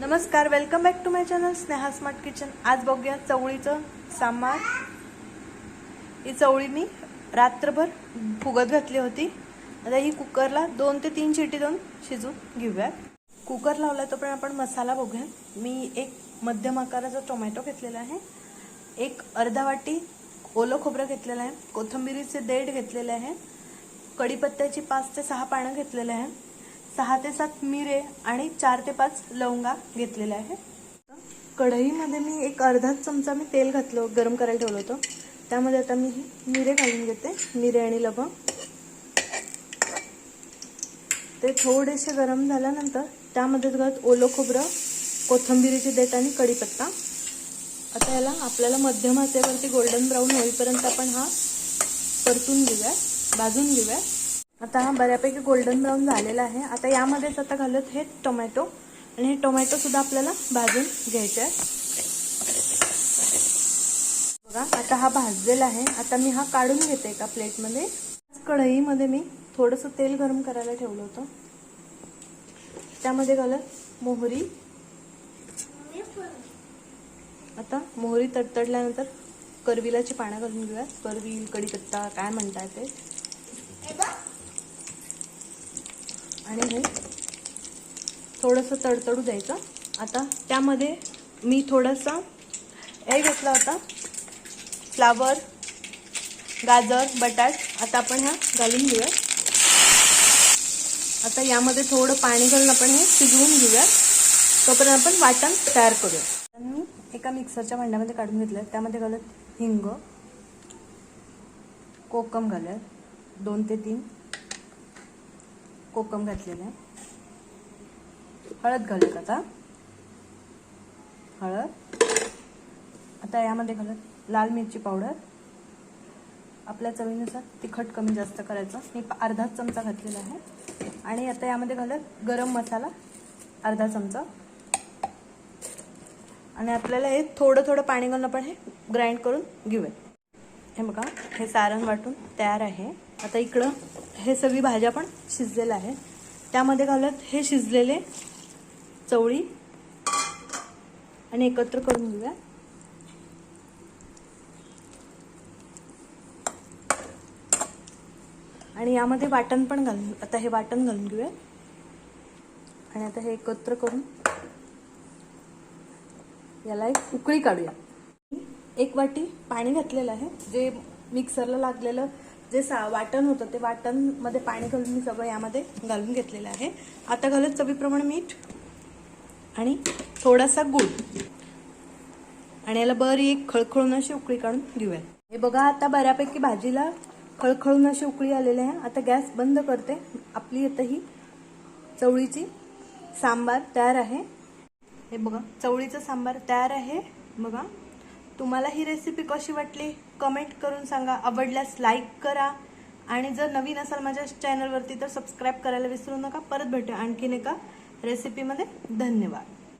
नमस्कार welcome back to my channel Sneha smart kitchen आज बघूया चवळीचं सांबार ही चवळी मी रात्रभर फुगत घातली होती. आता ही कुकरला दोन ते तीन शिटी देऊन शिजून घेऊया कुकर लावला तो पण आपण मसाला बघूया. मी एक मध्यम आकाराचा टोमॅटो घेतलेला आहे. एक अर्धा वाटी ओलं खोबरं घेतलेलं आहे. कोथंबिरीचे देठ घेतलेले आहे. कढीपत्त्याची पाच ते सहा पानं घेतलेले आहे. सहा ते सात मिरे आणि चार ते पाच लवंगा घेतलेल्या आहे कढईमध्ये मी एक अर्धा चमचा मी तेल घातलं गरम करायला ठेवलं होतं. त्यामध्ये आता मी मिरे घालून घेते मिरे आणि लवंग. ते थोडेसे गरम झाल्यानंतर त्यामध्ये घालत ओलं खोबरं कोथंबिरीची देठ आणि कढीपत्ता. आता याला आपल्याला मध्यम आचेवरती गोल्डन ब्राऊन होईपर्यंत आपण हा परतून घेऊया भाजून घेऊया आता हा बऱ्यापैकी गोल्डन ब्राऊन झालेला आहे. आता यामध्येच आता घालत हे टोमॅटो आणि हे टोमॅटोसुद्धा आपल्याला भाजून घ्यायचे आहे. बघा आता हा भाजलेला आहे. आता मी हा काढून घेते एका प्लेटमध्ये. कढईमध्ये मी थोडंसं तेल गरम करायला ठेवलं होतं. त्यामध्ये घालत मोहरी. आता मोहरी तडतडल्यानंतर करविलाची पानं घालून घेऊयात. करवील कढीपत्ता काय म्हणताय ते. आणि हे थोडंसं तडतडू द्यायचं. आता त्यामध्ये मी थोडंसं हे घेतला होता. फ्लावर गाजर बटाट. आता आपण ह्या घालून घेऊया आता यामध्ये थोडं पाणी घालून आपण हे शिजवून घेऊया तोपर्यंत आपण वाटण तयार करूया मी एका मिक्सरच्या भांड्यामध्ये काढून घेतलं त्यामध्ये घालत हिंग कोकम घालत दोन ते तीन. कोकम घातलेलं आहे. हळद घालत आता. हळद. आता यामध्ये घालत लाल मिरची पावडर. आपल्या चवीनुसार तिखट कमी जास्त करायचं. मी अर्धाच चमचा घातलेला आहे. आणि आता यामध्ये घालत गरम मसाला. अर्धा चमचा. आणि आपल्याला हे थोडं थोडं पाणी घालून आपण हे ग्राइंड करून घेऊया हे बघा हे सारण वाटून तयार आहे. आता इकडं हे सगळी भाज्या पण शिजलेल्या आहे त्यामध्ये घालत हे शिजलेले चवळी आणि एकत्र करून घेऊया. आणि यामध्ये वाटण पण घालून आता हे वाटण घालून घेऊया. आणि आता हे एकत्र करून याला एक उकळी काढूया. एक वाटी पाणी घातलेलं आहे जे मिक्सरला लागलेलं जे सा वाटण होतं ते वाटणमध्ये पाणी घालून मी सगळं यामध्ये घालून घेतलेलं आहे. आता घालत चवीप्रमाणे मीठ आणि थोडासा गूळ. आणि याला बरी एक खळखळून अशी उकळी काढून घेऊया. हे बघा आता बऱ्यापैकी भाजीला खळखळून अशी उकळी आलेली आहे. आता गॅस बंद करते. आपली आता ही चवळीची सांबार तयार आहे. हे बघा चवळीचं सांबार तयार आहे. बघा. तुम्हाला ही रेसिपी कशी वाटली? कमेंट करून सांगा. आवडल्यास लाईक करा. आणि जर नवीन असाल माझ्या चॅनलवरती तर सबस्क्राईब करायला विसरू नका. परत भेटूया आणखीन एका रेसिपीमध्ये धन्यवाद.